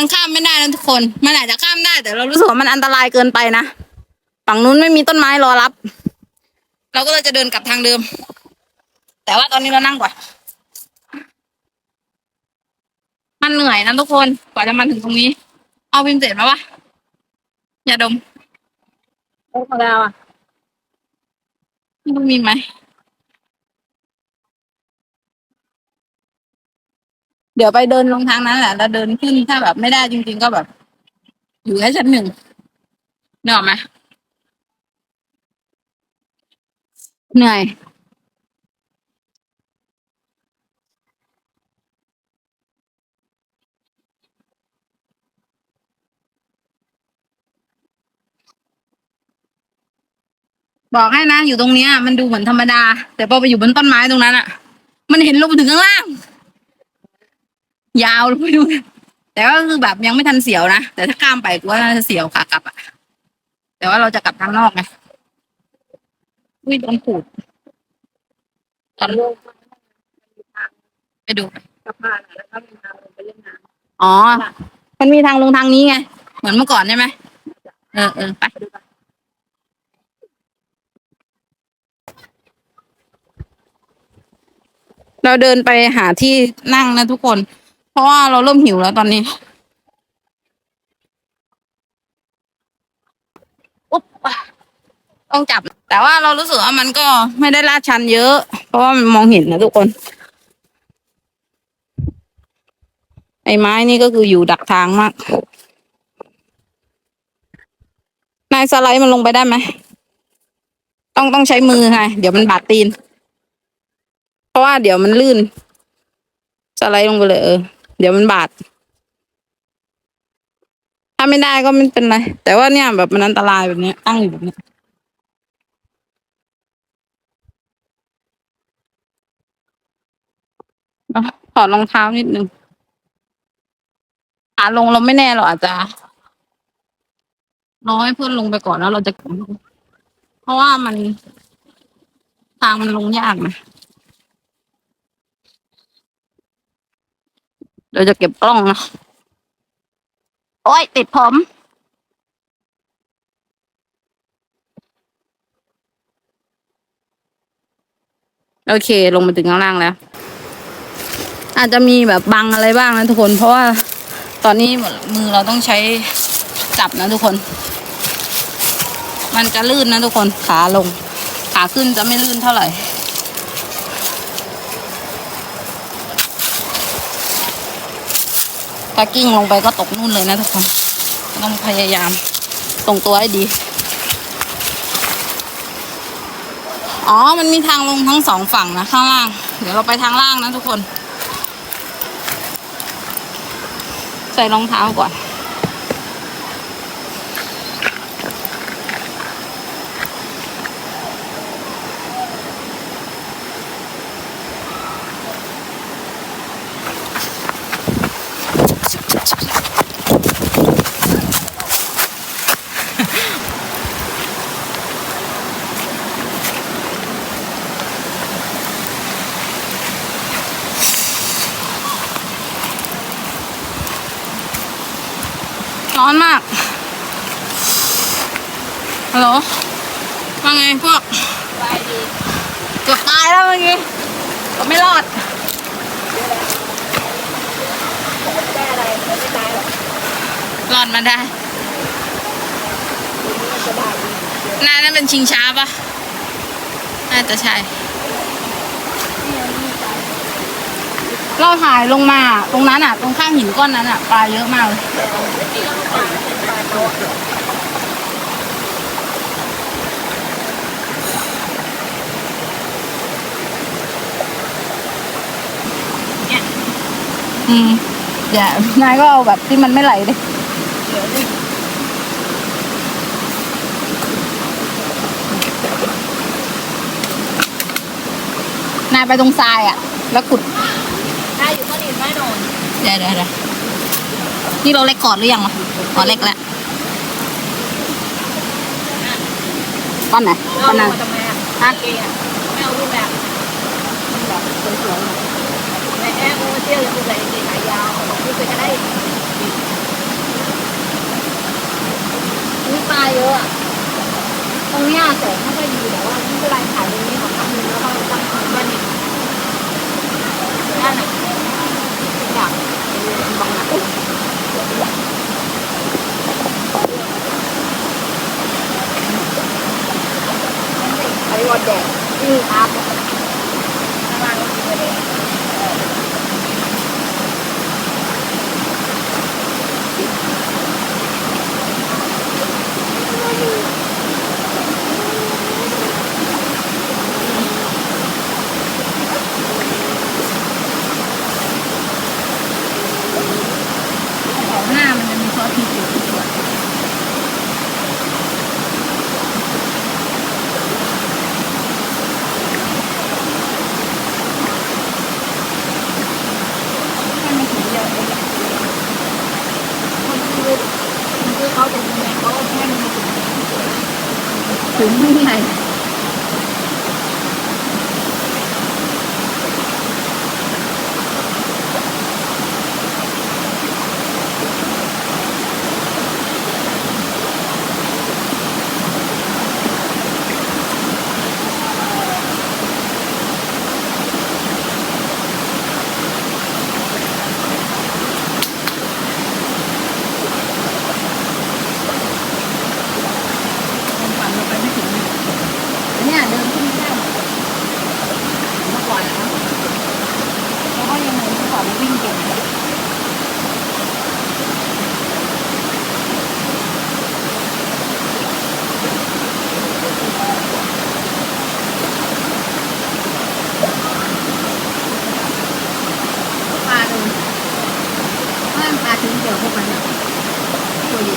มันข้ามไม่ได้นะทุกคน มันอาจจะข้ามได้ แต่เรารู้สึกว่ามันอันตรายเกินไปนะ ฝั่งนู้นไม่มีต้นไม้รอรับ เราก็เลยจะเดินกลับทางเดิม แต่ว่าตอนนี้เรานั่งก่อน มันเหนื่อยนะทุกคน กว่าจะมาถึงตรงนี้ เอาพิมพ์เสร็จไหมวะอย่าดมโอ้ของเราอะมันมีไหม เดี๋ยวไปเดินลงทางนั้นแหละ แล้วเดินขึ้นถ้าแบบไม่ได้จริง ๆ ก็แบบ อยู่แค่ชั้นหนึ่งเหนกอะไหมเหนื่อยบอกให้นะอยู่ตรงเนี้ย มันดูเหมือนธรรมดา แต่พอไปอยู่บนต้นไม้ตรงนั้นอะมันเห็นลงไปถึงข้างล่าง ยาวลงไปดูนแต่ก็คือแบบยังไม่ทันเสียวนะ แต่ถ้าข้ามไปกูว่าน่าจะเสียวขากลับอะแต่ว่าเราจะกลับทางนอกไงอุ้ยโดนขูดตอนไปดูสะพานอะแล้วก็มีทางลงไปเล่นน้อ๋อ มันมีทางลงทางนี้ไง เหมือนเมื่อก่อนใช่ไหมเออเออไปเราเดินไปหาที่นั่งนะทุกคนเพ ราะว่าเราเริ่มหิวแล้วตอนนี้อุ๊บต้องจับ แต่ว่าเรารู้สึกว่ามันก็ไม่ได้ลาดชันเยอะ เพราะว่ามันมองเห็นนะทุกคนไอ้ไม้นี่ก็คืออยู่ดักทางมาก นายสไลด์มันลงไปได้ไหม ต้องต้องใช้มือไงเดี๋ยวมันบาดตีน เพราะว่าเดี๋ยวมันลื่น สไลด์ลงไปเลยเออ เดี๋ยวมันบาด ถ้าไม่ได้ก็ไม่เป็นไร แต่ว่าเนี่ยแบบมันอันตรายแบบนี้ตั้งอยู่แบบนี้ยเอาถอดรองเท้านิดนึงขาลงเราไม่แน่เราอาจจะรอให้เพื่อนลงไปก่อนแล้วเราจะเพราะว่ามันทางมันลงยากนะ เดี๋ยวจะเก็บกล้องนะ โอ้ย ติดผม โอเค ลงมาถึงข้างล่างแล้ว อาจจะมีแบบบังอะไรบ้างนะทุกคน เพราะว่าตอนนี้มือเราต้องใช้จับนะทุกคน มันจะลื่นนะทุกคน ขาลง ขาขึ้นจะไม่ลื่นเท่าไหร่ ถ้ากิ้งลงไปก็ตกนู่นเลยนะทุกคน ต้องพยายามตรงตัวให้ดี อ๋อ มันมีทางลงทั้งสองฝั่งนะ ข้างล่าง เดี๋ยวเราไปทางล่างนะทุกคน ใส่รองเท้าก่อน ร้อนมาก ฮัลโหล ว่าไงพวกำไปดีเกือบตายแล้วเมื่อกี้ก็ไม่รอดไม่ได้อะไรมันไม่ตายหรอกรอดมาได้มันจะได้ดีน่านั่นเป็นชิงช้าปะน่าจะใช่ เราถ่ายลงมาตรงนั้นอะ ตรงข้างหินก้อนนั้นอะปลาเยอะมากเลยอืมอย่านายก็เอาแบบที่มันไม่ไหลดินายไปตรงทรายอะ แล้วขุด อยู่ก็ดีไม่โดนเดี๋ยวเดี๋ยวเดี๋ยวนี่เราเล็กก่อนหรือยังวะอ๋อเล็กแล้วก้อนไหนก้อนนั้นทำไมอะฮะเกย์อะไม่เอารูปแบบมันแบบสวยๆในแอร์โมเที่ยวยังใส่เกงขายาวบอกพูดไปก็ได้นี่ปลาเยอะอะตรงเนี้ยแสงไม่ค่อยดีแต่ว่าไม่เป็นไรถ่ายตรงนี้ของทำนึงแล้วก็ตั้งของบ้านนี่ด้านไหน อยากบังนะอุ๊ยไอ้วอดแดดนี่ครับข้างล่างก็คือประเด็น ของหน้ามันจะมีซอสพริกอยู่ส่วนให้มันถึงเดียวเองคนคือคนคือเขาเป็นยังไงเขาก็แค่มันถึง ถึงไม่ไงความฝันเราไปไม่ถึงเนี่ยอันเนี่ยเดินขึ้นไม่ได้หรอกเมื่อก่อนนะครับแล้วก็ยังไงเมื่อก่อนมันวิ่งเก่ง ปลาดูว่าปลาถึงเกี่ยวพวกมันอะตัวใหญ่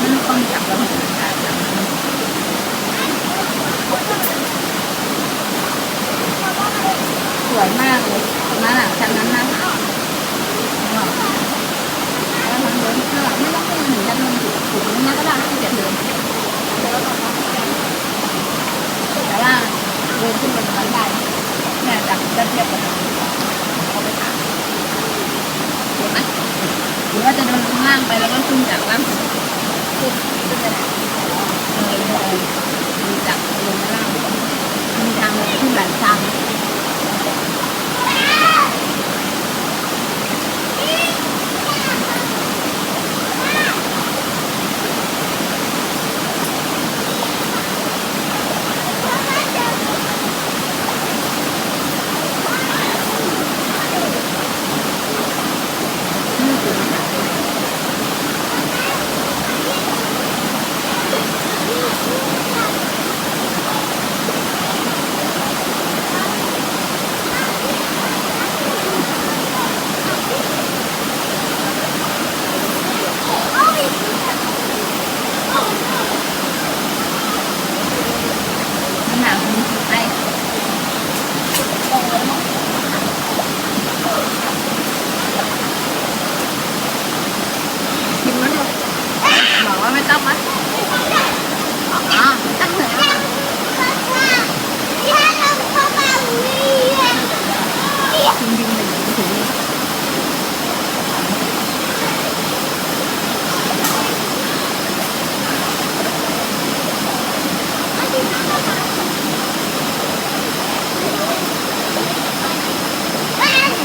มันต้องจับแล้วมันจะขาดจับสวย มากเลยตรงนั้นอะชั้นนั้นนะแล้วมันเดินข้างหลังไม่ต้องขึ้นถึงชั้นมันถึงถึงนั้นก็ได้ที่จะเดินแต่ว่าเดินขึ้นไปตรงนั้นได้เนี่ยจากจะเทียบกันเอาไปถามเห็นไหมหรือว่าจะเดินลงล่างไปแล้วก็ขึ้นจากล่างขึ้นขึ้นไปไหนเออเลยจากลงล่างมีทางขึ้นหลายทาง มันหนาวมันไอกินมันหมดบอกว่าไม่ต้องมั้ยอ๋อตั้งเลยอะจริงจริงเลยถึ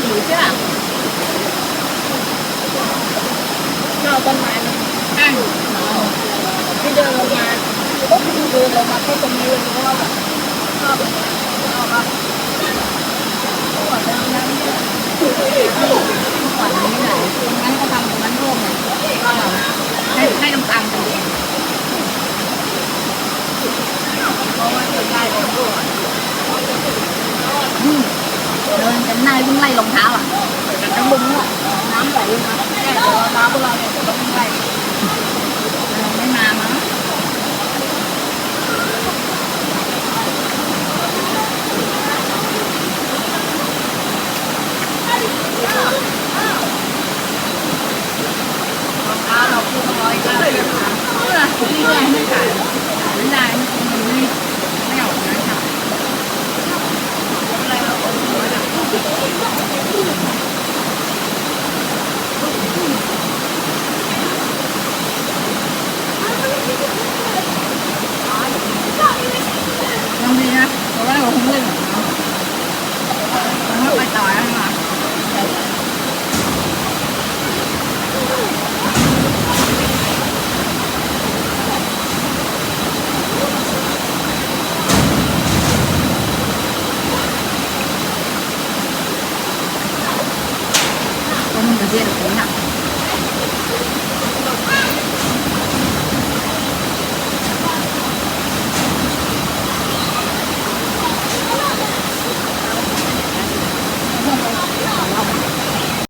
งอยู่ใช่ป่ะ นอกต้นไม้นะ อะ ที่เดินลงมาก็คือเดินลงมาแค่ตรงนี้เลยเพราะว่าแบบชอบแบบชอบแบบก่อนแล้วนั้นก่อนนี้ไหนตรงนั้นก็ทำตรงนั้นร่วมเลยก็ให้ให้ตรงกลางตรงนี้เพราะว่าเดินได้ลยก่อนอืมเดินกันหน้าวิ่งไล่รองเท้าอะทั้งมุมเนี่ยน้ำไหลมาแค่ตัวน้ำพวกเราเนี่ยจะต้องไหลเออไม่มามั้ง 接着等一